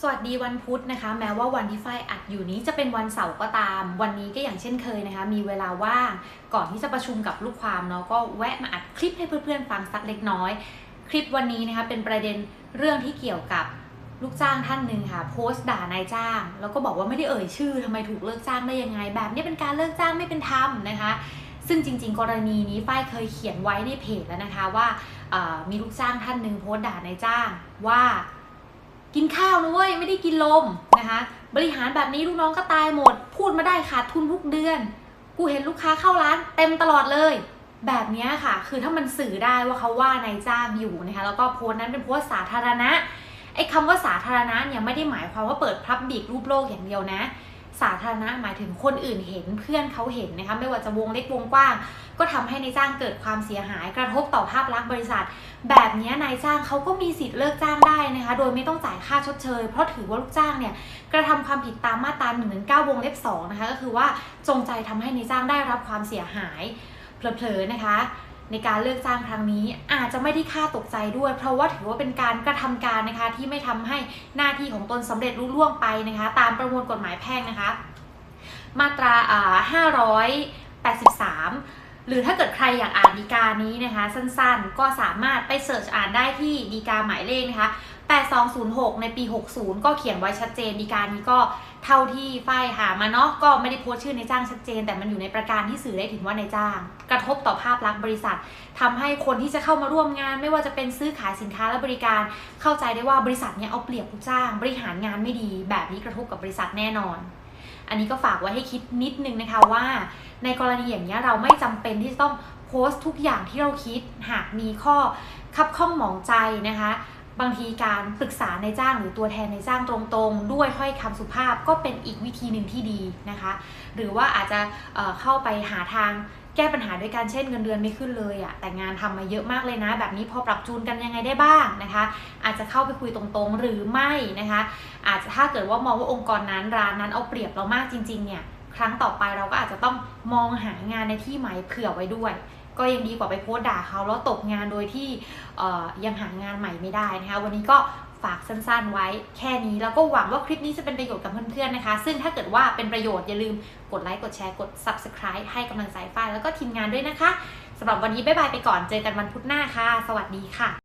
สวัสดีวันพุธนะคะ แม้ว่าวันที่ฝ้ายอัดอยู่นี้จะเป็นวันเสาร์ก็ตาม วันนี้ก็อย่างเช่นเคยนะคะ มีเวลาว่างก่อนที่จะประชุมกับลูกความเนาะก็แวะมาอัดคลิปให้เพื่อนๆฟังสักเล็กน้อย คลิปวันนี้นะคะเป็นประเด็นเรื่องที่เกี่ยวกับลูกจ้างท่านหนึ่งค่ะ โพสต์ด่านายจ้าง แล้วก็บอกว่าไม่ได้เอ่ยชื่อทำไมถูกเลิกจ้างได้ยังไง แบบนี้เป็นการเลิกจ้างไม่เป็นธรรมนะคะ ซึ่งจริง ๆ กรณีนี้ฝ้ายเคยเขียนไว้ในเพจแล้วนะคะว่ามีลูกจ้างท่านหนึ่งโพสต์ด่านายจ้างว่า กินข้าวนะเว้ยไม่ได้กินลมนะคะ บริหารแบบนี้ลูกน้องก็ตายหมด พูดมาได้ขาดทุนทุกเดือน กูเห็นลูกค้าเข้าร้านเต็มตลอดเลย แบบเนี้ยค่ะ คือถ้ามันสื่อได้ว่าเขาว่านายจ้างอยู่นะคะแล้วก็โพสต์นั้นเป็นโพสต์สาธารณะไอ้คำว่าสาธารณะเนี่ยไม่ได้หมายความว่าเปิดพับบิกรูปโลกอย่างเดียวนะ สาธารณะหมายถึงคนอื่นเห็นเพื่อนเขาเห็นนะคะไม่ว่าจะวงเล็กวงกว้าง ก็ทำให้นายจ้างเกิดความเสียหายกระทบต่อภาพลักษณ์บริษัท แบบนี้นายจ้างเขาก็มีสิทธิ์เลิกจ้างได้นะคะโดยไม่ต้องจ่ายค่าชดเชย เพราะถือว่าลูกจ้างเนี่ยกระทำความผิดตามมาตรา1นึวงเล็บ2นะคะก็คือว่าจงใจทำให้นายจ้างได้รับความเสียหายเผลอๆนะคะ ในการเลือกจ้างครั้งนี้อาจจะไม่ได้ค่าตกใจด้วย เพราะว่าถือว่าเป็นการกระทำการนะคะที่ไม่ทำให้หน้าที่ของตนสำเร็จรุ่ล่วงไปนะคะ ตามประมวลกฎหมายแพ่งนะคะ มาตราอ่า583 หรือถ้าเกิดใครอยากอ่านดีกานี้นะคะ สั้นๆ ก็สามารถไปเสิร์ชอ่านได้ที่ดีกาหมายเลขนะคะ8206 ในปี 60 ก็เขียนไว้ชัดเจนดีกานี้ก็เท่าที่ฝ้ายหามาเนาะก็ไม่ได้โพสชื่อในจ้างชัดเจน แต่มันอยู่ในประการที่สื่อได้ถึงว่าในจ้าง กระทบต่อภาพลักษณ์บริษัททำให้คนที่จะเข้ามาร่วมงาน ไม่ว่าจะเป็นซื้อขายสินค้าและบริการ เข้าใจได้ว่าบริษัทเนี้ยเอาเปรียบลูกจ้าง บริหารงานไม่ดี แบบนี้กระทบกับบริษัทแน่นอน อันนี้ก็ฝากไว้ให้คิดนิดนึงนะคะว่า ในกรณีอย่างนี้เราไม่จำเป็นที่จะต้องโพสต์ทุกอย่างที่เราคิดหากมีข้อคับข้องหมองใจนะคะบางทีการปรึกษาในจ้างหรือตัวแทนในจ้างตรงๆ ด้วยถ้อยคำสุภาพก็เป็นอีกวิธีหนึ่งที่ดีนะคะ หรือว่าอาจจะเเข้าไปหาทาง แก้ปัญหาด้วยการเช่นเงินเดือนไม่ขึ้นเลยอะแต่งานทำมาเยอะมากเลยนะ แบบนี้พอปรับจูนกันยังไงได้บ้างนะคะ อาจจะเข้าไปคุยตรงๆหรือไม่นะคะ อาจจะถ้าเกิดว่ามองว่าองค์กรนั้นร้านนั้นเอาเปรียบเรามากจริงๆเนี่ยครั้งต่อไปเราก็อาจจะต้องมองหางานในที่ใหม่เผื่อไว้ด้วย ก็ยังดีกว่าไปโพสด่าเขาแล้วตกงานโดยที่ยังหางานใหม่ไม่ได้นะคะวันนี้ก็ฝากสั้นๆไว้แค่นี้แล้วก็หวังว่าคลิปนี้จะเป็นประโยชน์กับเพื่อนๆนะคะ ซึ่งถ้าเกิดว่าเป็นประโยชน์อย่าลืมกดไลค์กดแชร์กด subscribe ให้กำลังใจฝ้ายแล้วก็ทีมงานด้วยนะคะสำหรับวันนี้บ๊ายบายไปก่อนเจอกันวันพุธหน้าค่ะ สวัสดีค่ะ